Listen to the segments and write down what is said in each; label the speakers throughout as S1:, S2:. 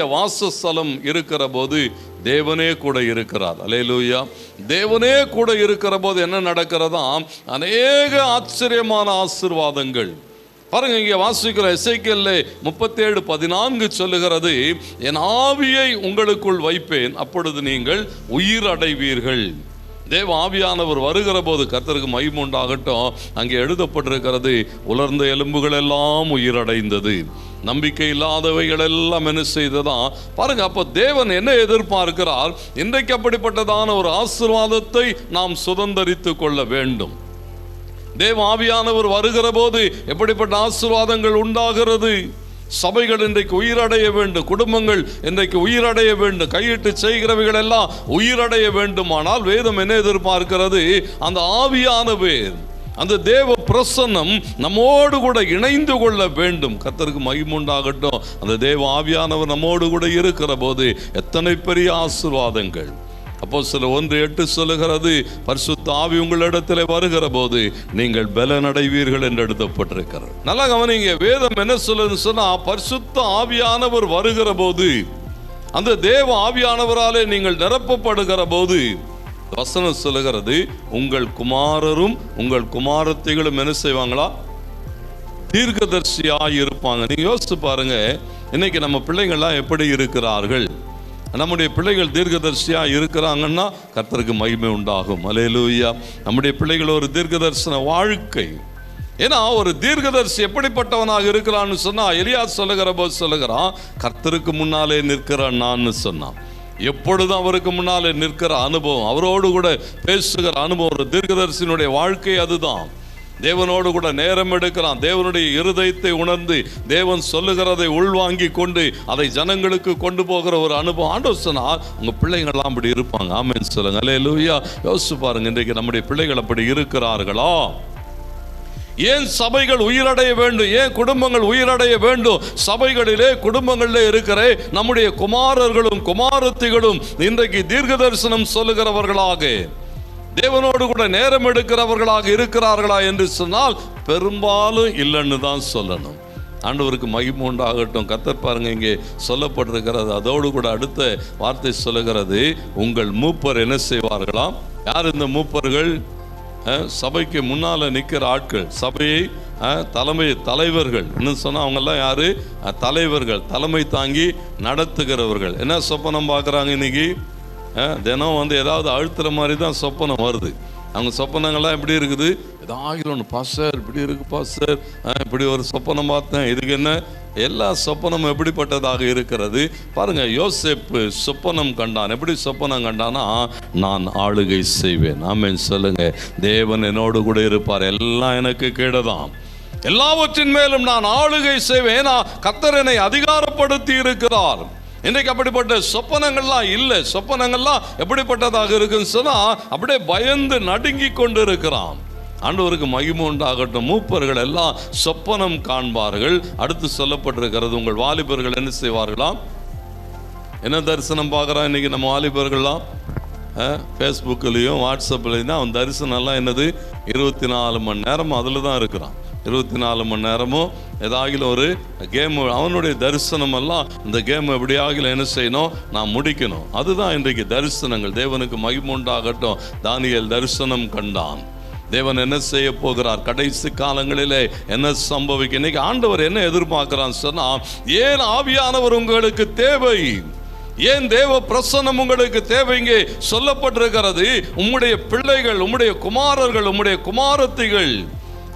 S1: தேவனுடைய வாசஸ்தலம் இருக்கிற போது தேவனே கூட இருக்கிறார். அலையலூயா தேவனே கூட இருக்கிற போது என்ன நடக்கிறதா? அநேக ஆச்சரியமான ஆசிர்வாதங்கள். பாருங்க இங்கே வாசிக்கிற இசைக்கல்ல முப்பத்தேழு பதினான்கு சொல்லுகிறது என் ஆவியை உங்களுக்குள் வைப்பேன் அப்பொழுது நீங்கள் உயிர் அடைவீர்கள் தேவ ஆவியானவர் வருகிற போது கர்த்தருக்கு மைமுண்டாகட்டும் உண்டாகட்டும். அங்கே எழுதப்பட்டிருக்கிறது உலர்ந்த எலும்புகள் எல்லாம் உயிரடைந்தது. நம்பிக்கை இல்லாதவைகள் எல்லாம் என்ன செய்ததான் பாருங்க அப்போ தேவன் என்ன எதிர்பார்க்கிறார்? இன்றைக்கு அப்படிப்பட்டதான ஒரு ஆசீர்வாதத்தை நாம் சுதந்திரித்து கொள்ள வேண்டும். தேவ ஆவியானவர் வருகிற போது எப்படிப்பட்ட ஆசிர்வாதங்கள் உண்டாகிறது? சபைகள் இன்றைக்கு உயிரடைய வேண்டும் குடும்பங்கள் இன்றைக்கு உயிரடைய வேண்டும் கையிட்டு செய்கிறவைகள் எல்லாம் உயிரடைய வேண்டுமானால் வேதம் என்ன எதிர்பார்க்கிறது? அந்த ஆவியானவர் அந்த தேவ பிரசன்னம் நம்மோடு கூட இணைந்து கொள்ள வேண்டும். கத்தருக்கு மகிமுண்டாகட்டும் அந்த தேவ ஆவியானவர் நம்மோடு கூட இருக்கிற போது எத்தனை பெரிய ஆசிர்வாதங்கள். அப்போ சில ஒன்று எட்டு சொல்லுகிறது பரிசுத்த ஆவி உங்களிடத்தில் வருகிற போது நீங்கள் பலனடைவீர்கள் என்று எழுதப்பட்டிருக்கிறது நல்லா கவனிங்க வேதம் என்ன சொல்லுதுன்னு சொன்னா பரிசுத்த ஆவியானவர் வருகிற போது அந்த தேவ ஆவியானவராலே நீங்கள் நிரப்பப்படுகிற போது வசனம் சொல்லுகிறது உங்கள் குமாரரும் உங்கள் குமாரத்தைகளும் என்ன செய்வாங்களா? தீர்க்கதர்சியாக இருப்பாங்க. நீங்க யோசிச்சு பாருங்க இன்னைக்கு நம்ம பிள்ளைங்கள்லாம் எப்படி இருக்கிறார்கள்? நம்முடைய பிள்ளைகள் தீர்க்கதர்சியா இருக்கிறாங்கன்னா கர்த்தருக்கு மகிமை உண்டாகும். அலையலூயா நம்முடைய பிள்ளைகள் ஒரு தீர்க்கதர்சன வாழ்க்கை. ஏன்னா ஒரு தீர்க்கதர்சி எப்படிப்பட்டவனாக இருக்கிறான்னு சொன்னால் எலியா சொல்லுகிற போது சொல்லுகிறான் கர்த்தருக்கு முன்னாலே நிற்கிறான் நான்னு சொன்னான். எப்பொழுதும் அவருக்கு முன்னாலே நிற்கிற அனுபவம் அவரோடு கூட பேசுகிற அனுபவம் ஒரு தீர்க்கதரிசினுடைய வாழ்க்கை அதுதான். தேவனோடு கூட நேரம் எடுக்கலாம். தேவனுடைய இருதயத்தை உணர்ந்து தேவன் சொல்லுகிறதை உள்வாங்கி கொண்டு அதை ஜனங்களுக்கு கொண்டு போகிற ஒரு அனுபவம். ஆண்டோசனா சொன்னால் பிள்ளைங்கள்லாம் அப்படி இருப்பாங்க. ஆமேன்னு சொல்லுங்க. அல்ல லூயா யோசிச்சு பாருங்க இன்றைக்கு நம்முடைய பிள்ளைகள் அப்படி இருக்கிறார்களா? ஏன் சபைகள் உயிரடைய வேண்டும்? ஏன் குடும்பங்கள் உயிரடைய வேண்டும்? சபைகளிலே குடும்பங்களிலே இருக்கிற நம்முடைய குமாரர்களும் குமாரத்திகளும் இன்றைக்கு தீர்க்க தரிசனம் சொல்லுகிறவர்களாக. தேவனோடு கூட நேரம் எடுக்கிறவர்களாக இருக்கிறார்களா என்று சொன்னால் பெரும்பாலும் இல்லைன்னு தான் சொல்லணும். ஆண்டவருக்கு மகிமை உண்டாகட்டும். கத்தர் பாருங்க இங்கே சொல்லப்பட்டிருக்கிறது. அதோடு கூட அடுத்த வார்த்தை சொல்லுகிறது உங்கள் மூப்பர் என்ன செய்வார்களாம்? யார் இந்த மூப்பர்கள்? சபைக்கு முன்னால் நிற்கிற ஆட்கள் சபையை தலைமை தலைவர்கள். இன்னும் சொன்னால் அவங்கெல்லாம் யார்? தலைவர்கள் தலைமை தாங்கி நடத்துகிறவர்கள். என்ன சொப்பனம் பார்க்குறாங்க இன்னைக்கு? தினம் வந்து ஏதாவது அழுத்துற மாதிரி தான் சொப்பனம் வருது. அவங்க சொப்பனங்கள்லாம் எப்படி இருக்குது? ஏதாவது ஒன்று பாஸ்டர் இப்படி இருக்கு பாஸ்டர் சார். இப்படி ஒரு சொப்பனம் பார்த்தேன். இதுக்கு என்ன? எல்லா சொப்பனமும் எப்படிப்பட்டதாக இருக்கிறது? பாருங்க யோசேப்பு சொப்பனம் கண்டான். எப்படி சொப்பனம் கண்டானா நான் ஆளுகை செய்வேன். ஆமேன் சொல்லுங்க. தேவன் என்னோடு கூட இருப்பார். எல்லாம் எனக்கு கீழதான் எல்லாவற்றின் மேலும் நான் ஆளுகை செய்வேன்? ஏன்னா அதிகாரப்படுத்தி இருக்கிறார். இன்றைக்கு அப்படிப்பட்ட சொப்பனங்கள்லாம் இல்லை. சொப்பனங்கள்லாம் எப்படிப்பட்டதாக இருக்குன்னு சொன்னால் அப்படியே பயந்து நடுங்கி கொண்டு இருக்கிறான் ஆண்டவருக்கு மகிமை உண்டாகட்டும். மூப்பர்கள் எல்லாம் சொப்பனம் காண்பார்கள். அடுத்து சொல்லப்பட்டிருக்கிறது உங்கள் வாலிபர்கள் என்ன செய்வார்களாம்? என்ன தரிசனம் பார்க்குறான் இன்றைக்கி நம்ம வாலிபர்கள்லாம்? ஃபேஸ்புக்லேயும் வாட்ஸ்அப்லேயும் தான் அவன் தரிசனம்லாம் என்னது? இருபத்தி நாலு மணி நேரம் அதில் தான் இருக்கிறான். இருபத்தி நாலு மணி நேரமும் ஏதாகிலும் ஒரு கேம் அவனுடைய தரிசனம் எல்லாம் இந்த கேம் எப்படியாகிலும் என்ன செய்யணும்? நான் முடிக்கணும். அதுதான் இன்றைக்கு தரிசனங்கள். தேவனுக்கு மகிமுண்டாகட்டும் தானியல் தரிசனம் கண்டான். தேவன் என்ன செய்ய போகிறார்? கடைசி காலங்களிலே என்ன சம்பவிக்க இன்னைக்கு ஆண்டவர் என்ன எதிர்பார்க்கிறான் சொன்னால் ஏன் ஆவியானவர் உங்களுக்கு தேவை? ஏன் தேவ பிரசன்னம் உங்களுக்கு தேவைங்க சொல்லப்பட்டிருக்கிறது உம்முடைய பிள்ளைகள் உம்முடைய குமாரர்கள் உம்முடைய குமாரத்திகள்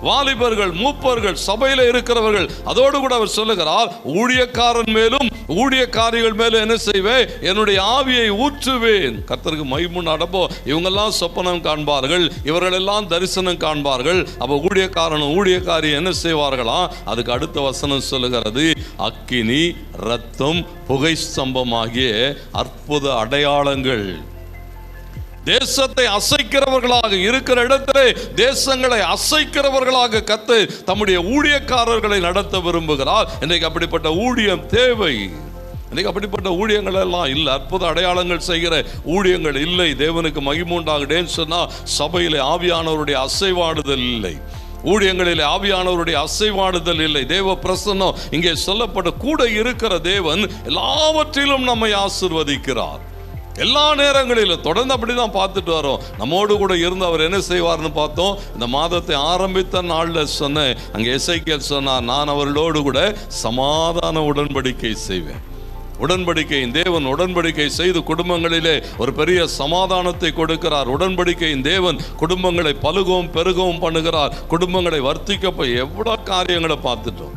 S1: வாலிபர்கள் மூப்பர்கள் சபையில் இருக்கிறவர்கள் அதோடு கூட அவர் சொல்லுகிறார் ஊழியக்காரன் மேலும் ஊழியக்காரிகள் மேலும் என்ன செய்வேன்? என்னுடைய ஆவியை ஊற்றுவேன். கர்த்தருக்கு மைமுன் அடப்போ இவங்கெல்லாம் சொப்பனம் காண்பார்கள் இவர்கள் எல்லாம் தரிசனம் காண்பார்கள். அப்போ ஊழியக்காரனும் ஊழியக்காரி என்ன செய்வார்களாம் அதுக்கு அடுத்த வசனம் சொல்லுகிறது அக்கினி ரத்தம் புகை ஸ்தம்பமாகிய அற்புத அடையாளங்கள். தேசத்தை அசைக்கிறவர்களாக இருக்கிற இடத்திலே தேசங்களை அசைக்கிறவர்களாக கத்து தம்முடைய ஊழியக்காரர்களை நடத்த விரும்புகிறார். இன்றைக்கு அப்படிப்பட்ட ஊழியம் தேவை. இன்னைக்கு அப்படிப்பட்ட ஊழியங்கள் எல்லாம் இல்லை. அற்புத அடையாளங்கள் செய்கிற ஊழியங்கள் இல்லை. தேவனுக்கு மகிமுண்டாகட்டேன்னு சொன்னால் சபையிலே ஆவியானவருடைய அசைவாடுதல் இல்லை. ஊழியங்களில் ஆவியானவருடைய அசைவாடுதல் இல்லை. தேவ பிரசன்னம் இங்கே சொல்லப்பட்ட கூட இருக்கிற தேவன் எல்லாவற்றிலும் நம்மை ஆசிர்வதிக்கிறார். எல்லா நேரங்களிலும் தொடர்ந்து அப்படிதான் பார்த்துட்டு வரோம். நம்மோடு கூட இருந்து அவர் என்ன செய்வார்னு பார்த்தோம். இந்த மாதத்தை ஆரம்பித்த நாளில் சொன்னேன். அங்கே எஸ்ஐக்கியல் சொன்னார் நான் அவர்களோடு கூட சமாதான உடன்படிக்கை செய்வேன். உடன்படிக்கையின் தேவன் உடன்படிக்கை செய்து குடும்பங்களிலே ஒரு பெரிய சமாதானத்தை கொடுக்கிறார். உடன்படிக்கையின் தேவன் குடும்பங்களை பழுகவும் பெருகவும் பண்ணுகிறார். குடும்பங்களை வர்த்திக்க எவ்வளோ காரியங்களை பார்த்துட்டோம்.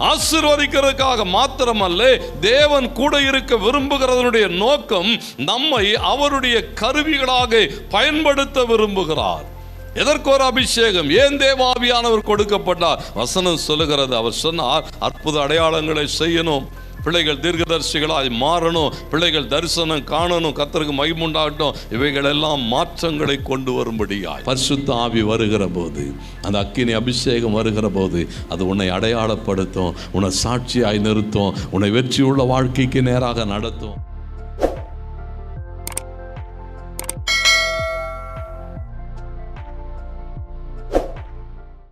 S1: ஆசிர்வதிக்கிறதுக்காக மாத்திரமல்ல தேவன் கூட இருக்க விரும்புகிறதனுடைய நோக்கம் நம்மை அவருடைய கருவிகளாக பயன்படுத்த விரும்புகிறார். எதற்கு ஒரு அபிஷேகம்? ஏன் தேவாவியானவர் கொடுக்கப்பட்டார்? வசனம் சொல்லுகிறது அவர் சொன்னார் அற்புத அடையாளங்களை செய்யணும். பிள்ளைகள் தீர்க்கதரிசிகளாய் மாறணும் பிள்ளைகள் தரிசனம் காணணும் கத்தருக்கு மகிமுண்டாகட்டும் இவைகள் எல்லாம் மாற்றங்களை கொண்டு வரும்படியாய் பரிசுத்த ஆவி வருகிற போது அந்த அக்கினி அபிஷேகம் வருகிற போது அது உன்னை அடையாளப்படுத்தும் உன்னை சாட்சியாய் நிறுத்தும் உன்னை வெற்றியுள்ள வாழ்க்கைக்கு நேராக நடத்தும்.